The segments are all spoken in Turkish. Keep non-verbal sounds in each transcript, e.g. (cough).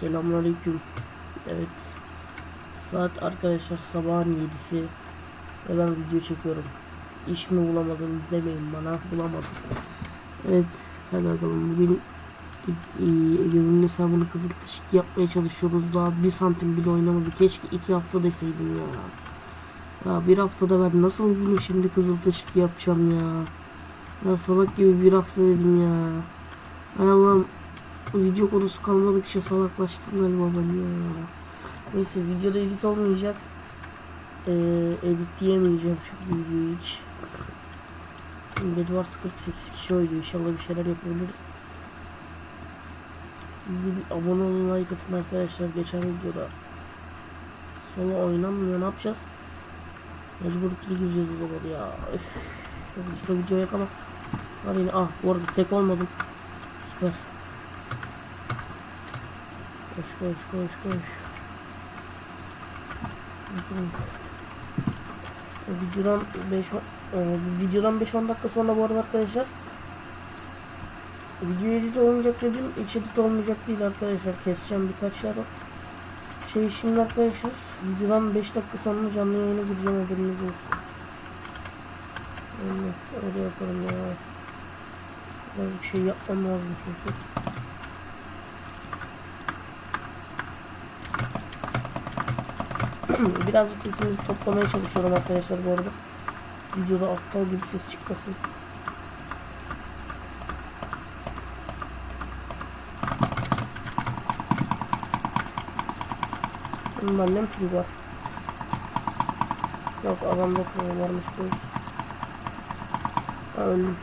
Selamünaleyküm. Evet. Saat arkadaşlar sabahın 7'si. Ve ben video çekiyorum. İş mi bulamadım demeyin bana. Bulamadım. Evet. Hadi bakalım. Bugün e, Egemen'in hesabını kızıl taşık yapmaya çalışıyoruz. Daha bir santim bile oynamadı. Keşke iki hafta deseydim ya. Ya bir haftada ben nasıl bunu şimdi kızıl taşık yapacağım ya. Ya salak gibi bir hafta dedim ya. Hay Allah'ım video konusu kalmadıkça salaklaştım galiba ben ya. Neyse videoda edit olmayacak. Ee, editleyemeyeceğim şu videoyu hiç. Bedwars 48 kişi oynuyor. İnşallah bir şeyler yapabiliriz. Siz de bir abone olun like atın arkadaşlar. Geçen videoda solo oynanmıyor. Ne yapacağız? Mecbur ikili gireceğiz o zaman ya. Üf. İşte videoya kadar. Var yine. Ah bu arada tek olmadım. Süper. Koş koş koş koş. Videodan 5 e, videodan 5-10 dakika sonra bu arada arkadaşlar video edit olmayacak dedim hiç edit olmayacak değil arkadaşlar keseceğim birkaç yer. Şey şimdi arkadaşlar videodan 5 dakika sonra canlı yayına gireceğim haberiniz olsun. Öyle, öyle yaparım ya. Birazcık şey yapmam lazım çünkü (clears throat) Birazcık sesimizi toplamaya çalışıyorum arkadaşlar bu arada. Videoda aptal gibi ses çıkmasın. Bunun annem pili var. Yok adamda pili varmış. Ha, öldüm.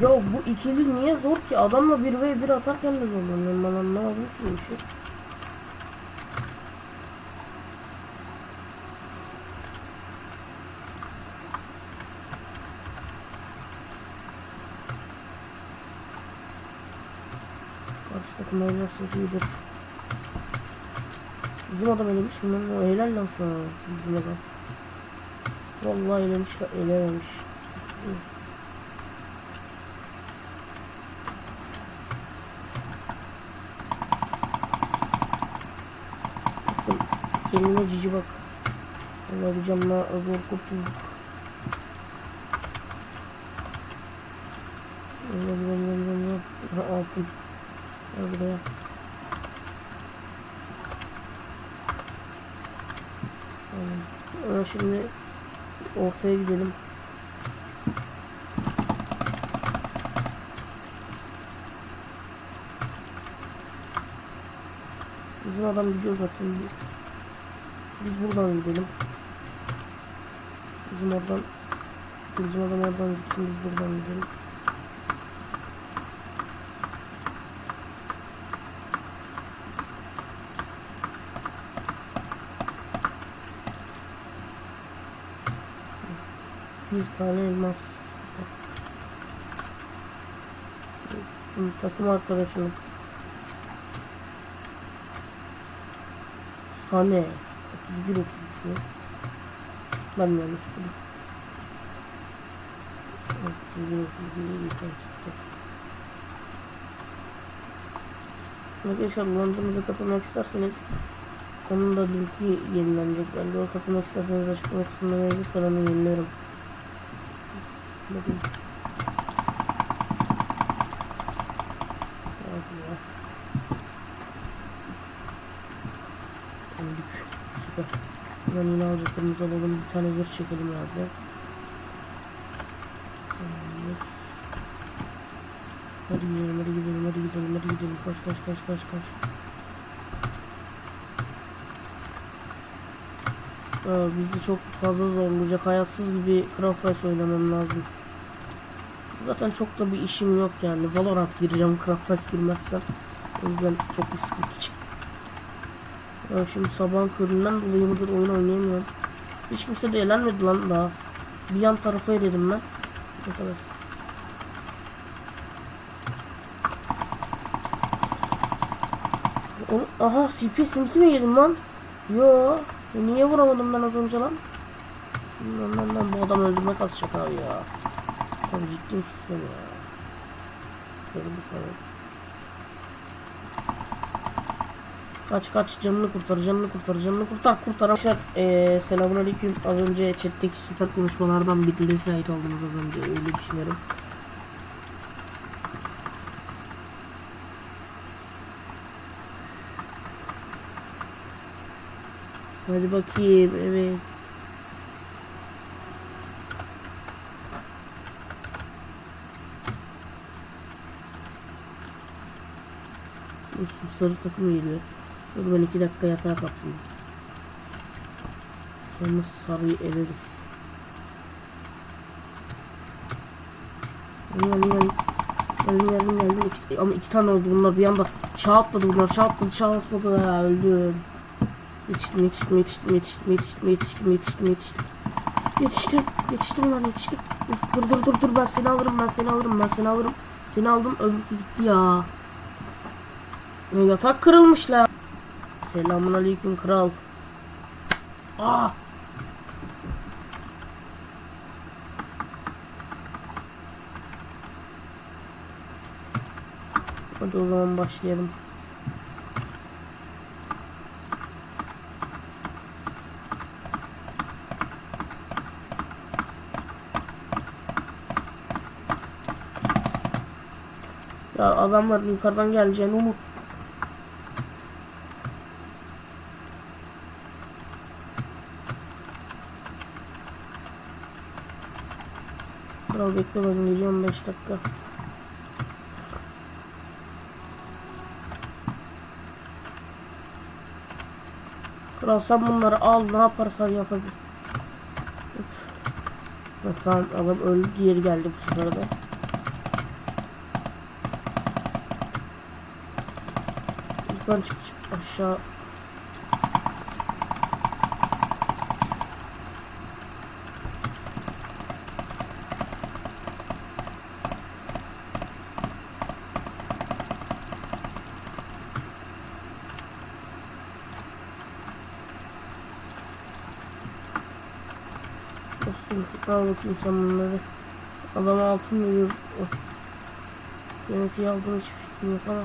Ya bu ikili niye zor ki? Adamla 1v1 atarken de zorlanıyorum. Ben anlamadım ki bu işi. Takım oynarsa iyidir. Bizim adam elemiş mi lan? Helal lan sana bizim adam. Vallahi elemiş, elememiş. Kendine cici bak. Allah bir canla zor kurtulduk. Altın. Gel buraya. Ama şimdi ortaya gidelim. Bizim adam gidiyor zaten. Biz buradan gidelim. Bizim oradan Bizim adam oradan gitsin biz buradan gidelim. Bir tane elmas. Takım arkadaşım. Sane. 31 32. Ben yanlış buldum? 31 32 bir tane çıktı. Arkadaşlar Londra'mıza katılmak isterseniz onun da linki yenilenecek. Ben de o katılmak isterseniz açıklama kısmında mevcut ben yeniliyorum. Bakın. Ya. Öldük. Süper. Ben yine alacaklarımızı alalım. Bir tane zırh çekelim abi. Hadi gidelim, hadi gidelim, hadi gidelim, hadi gidelim. Koş, koş, koş, koş, koş. Aa, bizi çok fazla zorlayacak. Hayatsız gibi Craft Race oynamam lazım. Zaten çok da bir işim yok yani. Valorant gireceğim. Craft girmezsem. O yüzden çok bir sıkıntı çık. Ya şimdi sabahın köründen dolayı mıdır oyun oynayamıyorum. Hiç kimse de eğlenmedi lan daha. Bir yan tarafa eledim ben. Ne kadar. Onu, aha CPS linki mi yedim lan? Yo. Niye vuramadım ben az önce lan? Lan lan lan bu adam öldürmek az şaka ya. Abi ciddi misin ya? Tabii bakalım. Kaç kaç canını kurtar canını kurtar canını kurtar kurtar. Arkadaşlar eee selamun aleyküm. Az önce chatteki süper konuşmalardan birine şahit oldunuz az önce öyle düşünüyorum. Hadi bakayım evet. Şu sarı takım geliyor. Dur ben iki dakika yatağa kaplayayım. Sonra sarıyı eleriz. Gelin gelin. Gelin gelin gelin. İki, ama iki tane oldu bunlar bir anda. Çağ atladı bunlar. Çağ atladı çağ atladı. Ha, öldüm. Yetiştim yetiştim yetiştim yetiştim yetiştim yetiştim yetiştim yetiştim. Yetiştim yetiştim lan yetiştim. Dur dur dur dur ben seni alırım ben seni alırım ben seni alırım. Seni aldım öbürkü gitti ya. Ya yatak kırılmış la. Selamun aleyküm kral. Aa! Hadi o zaman başlayalım. Ya adamlar yukarıdan geleceğini umut. Kral bekle ben geliyorum 5 dakika. Kral sen bunları al ne yaparsan yap hadi. Tamam adam öldü diğeri geldi bu sefer de. Yukarı çık çık aşağı. Dostum al bakayım sen bunları. Adama altın veriyor. TNT'yi aldım hiç fikrim yok ama.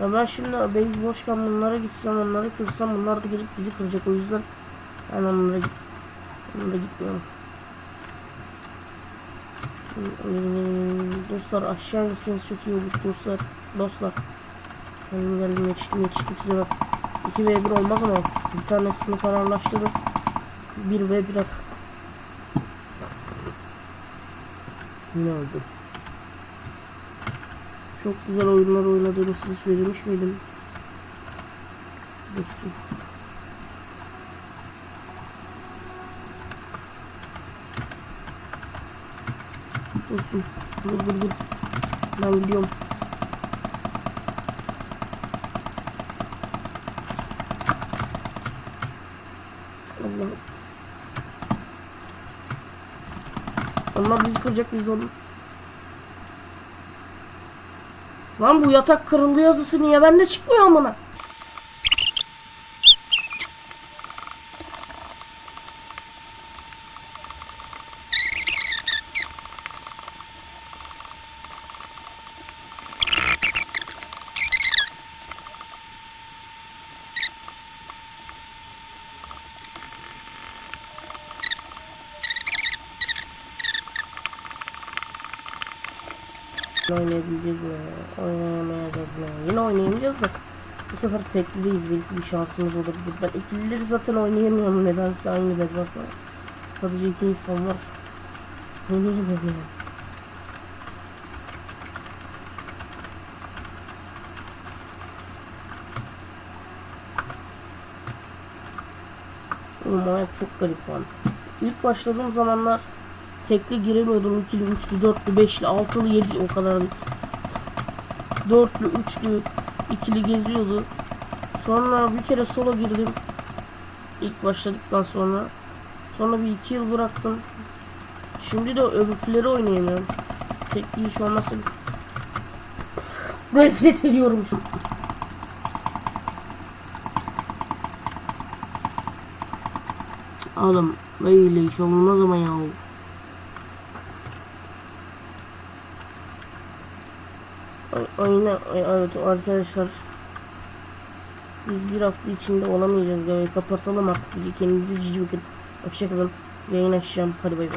Ya ben şimdi base boşken bunlara gitsem onları kırsam bunlar da gelip bizi kıracak o yüzden ben onlara onlara gitmiyorum. Ee, Dostlar aşağı inseniz çok iyi olur dostlar. Dostlar. Geldim geldim yetiştim yetiştim size bak. 2 v 1 olmaz ama bir tanesini kararlaştırıp 1 v 1 at. Yine oldu. Çok güzel oyunlar oynadığımı size söylemiş miydim? Dostum. Dostum. Dur dur dur. Ben gidiyorum. Allah'ım. Onlar bizi kıracak biz onu. Lan bu yatak kırıldı yazısı niye bende çıkmıyor amına? Oynayabileceğiz mi? Oynayamayacağız mı? Yine oynayamayacağız da bu sefer tekliyiz belki bir şansımız olabilir. Ben ikilileri zaten oynayamıyorum nedense aynı bed varsa. Sadece iki insan var. Oynayamıyorum yani. Oğlum hayat çok garip lan. İlk başladığım zamanlar tekli giremiyordum. İkili, üçlü, dörtlü, beşli, altılı, yedi o kadar. Dörtlü, üçlü, ikili geziyordu. Sonra bir kere solo girdim. İlk başladıktan sonra. Sonra bir iki yıl bıraktım. Şimdi de öbürküleri oynayamıyorum. Tekli iş olmasa nefret ediyorum şu. Oğlum böyle iş olmaz ama ya. Ay- evet arkadaşlar. Biz bir hafta içinde olamayacağız. Böyle kapatalım artık. Kendinize cici bakın. Hoşçakalın. Yayın açacağım. Hadi bay bay.